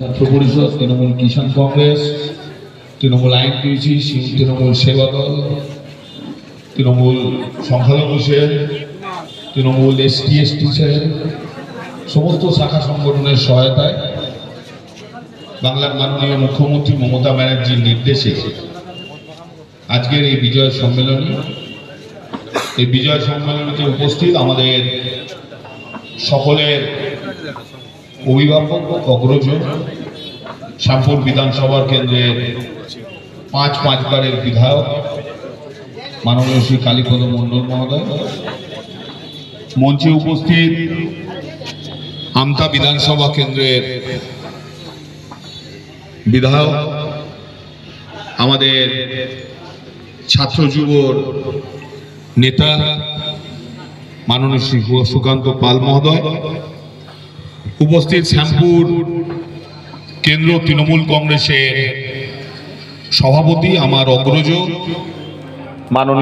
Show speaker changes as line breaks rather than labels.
ছাত্র পরিষদ, তৃণমূল কিষাণ কংগ্রেস, তৃণমূল আইন কৃষি তৃণমূল সেবা দল তৃণমূল সংখ্যালঘু cell, Trinamool ST ST cell সমস্ত শাখা সংগঠনের সহায়তায় বাংলার মাননীয় মুখ্যমন্ত্রী মমতা ব্যানার্জির নির্দেশে আজকের এই বিজয় সম্মেলনী। এই বিজয় সম্মেলনীতে উপস্থিত আমাদের সকলের অভিভাবক অগ্রজ শ্যামপুর বিধানসভার কেন্দ্রের পাঁচ পাঁচবারের বিধায়ক মাননীয় শ্রী কালীপদ মণ্ডল মহোদয়। মঞ্চে উপস্থিত আমতা বিধানসভা কেন্দ্রের বিধায়ক, আমাদের ছাত্র যুবর নেতা মাননীয় শ্রী সুকান্ত পাল মহোদয়। উপস্থিত শ্যামপুর কেন্দ্র তৃণমূল কংগ্রেসের সভাপতি আমার অগ্রজ। মাননীয়